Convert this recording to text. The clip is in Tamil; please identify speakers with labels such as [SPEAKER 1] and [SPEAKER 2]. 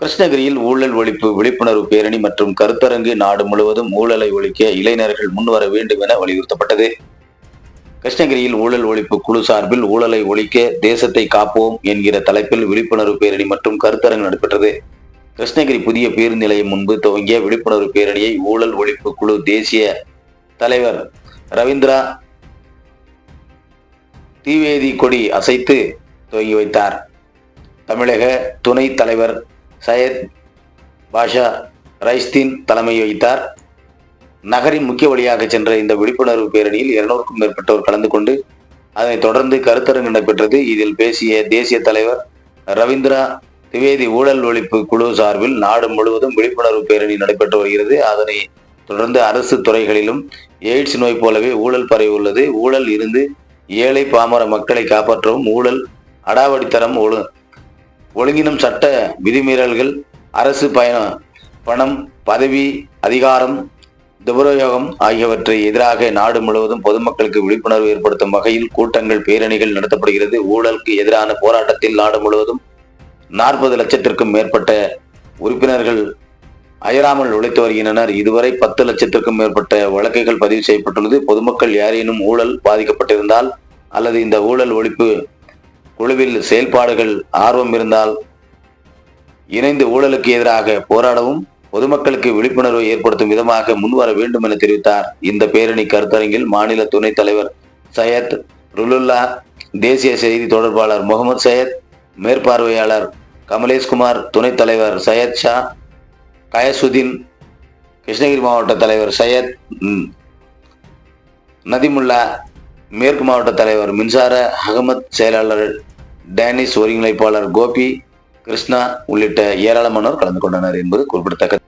[SPEAKER 1] கிருஷ்ணகிரியில் ஊழல் ஒழிப்பு விழிப்புணர்வு பேரணி மற்றும் கருத்தரங்கு நாடு முழுவதும் ஊழலை ஒழிக்க இளைஞர்கள் முன்வர வேண்டும் என வலியுறுத்தப்பட்டது. கிருஷ்ணகிரியில் ஊழல் ஒழிப்பு குழு சார்பில் ஊழலை ஒழிக்க தேசத்தை காப்போம் என்கிற தலைப்பில் விழிப்புணர்வு பேரணி மற்றும் கருத்தரங்கு நடைபெற்றது. கிருஷ்ணகிரி புதிய பேருந்து நிலையம் முன்பு துவங்கிய விழிப்புணர்வு பேரணியை ஊழல் ஒழிப்பு குழு தேசிய தலைவர் ரவீந்திரா திவேதி கொடி அசைத்து துவங்கி வைத்தார். தமிழக துணைத் தலைவர் சையத் பாஷா ரைஸ்தீன் தலைமை வைத்தார். நகரின் முக்கிய வழியாக சென்ற இந்த விழிப்புணர்வு பேரணியில் இருநூறுக்கும் மேற்பட்டோர் கலந்து கொண்டு அதனைத் தொடர்ந்து கருத்தரங்கு நடைபெற்றது. இதில் பேசிய தேசிய தலைவர் ரவீந்திரா திவேதி ஊழல் ஒழிப்பு குழு சார்பில் நாடு முழுவதும் விழிப்புணர்வு பேரணி நடைபெற்று வருகிறது. அதனை தொடர்ந்து அரசு துறைகளிலும் எய்ட்ஸ் நோய் போலவே ஊழல் பரவி உள்ளது. ஊழல் இருந்து ஏழை பாமர மக்களை காப்பாற்றவும் ஊழல் அடாவடித்தரம் ஒழு ஒழுங்கினும் சட்ட விதிமீறல்கள் அரசு பயண பணம் பதவி அதிகாரம் துபரோயோகம் ஆகியவற்றை எதிராக நாடு முழுவதும் பொதுமக்களுக்கு விழிப்புணர்வு ஏற்படுத்தும் வகையில் கூட்டங்கள் பேரணிகள் நடத்தப்படுகிறது. ஊழலுக்கு எதிரான போராட்டத்தில் நாடு முழுவதும் நாற்பது லட்சத்திற்கும் மேற்பட்ட உறுப்பினர்கள் அயராமல் உழைத்து வருகின்றனர். இதுவரை பத்து லட்சத்திற்கும் மேற்பட்ட வழக்குகள் பதிவு செய்யப்பட்டுள்ளது. பொதுமக்கள் யாரேனும் ஊழல் பாதிக்கப்பட்டிருந்தால் அல்லது இந்த ஊழல் ஒழிப்பு குழுவில் செயல்பாடுகள் ஆர்வம் இருந்தால் இணைந்து ஊழலுக்கு எதிராக போராடவும் பொதுமக்களுக்கு விழிப்புணர்வை ஏற்படுத்தும் விதமாக முன்வர வேண்டும் என தெரிவித்தார். இந்த பேரணி கருத்தரங்கில் மாநில துணைத் தலைவர் சையத் ருலுல்லா தேசிய செய்தி தொடர்பாளர் முகமது சையத் மேற்பார்வையாளர் கமலேஷ்குமார் துணைத் தலைவர் சையத் ஷா கயசுதீன் கிருஷ்ணகிரி மாவட்ட தலைவர் சையத் நதிமுல்லா மேற்கு மாவட்ட தலைவர் மின்சார அகமத் செயலாளர் டேனிஸ் ஒருங்கிணைப்பாளர் கோபி கிருஷ்ணா உள்ளிட்ட ஏராளமானோர் கலந்து கொண்டனர் என்பது குறிப்பிடத்தக்கது.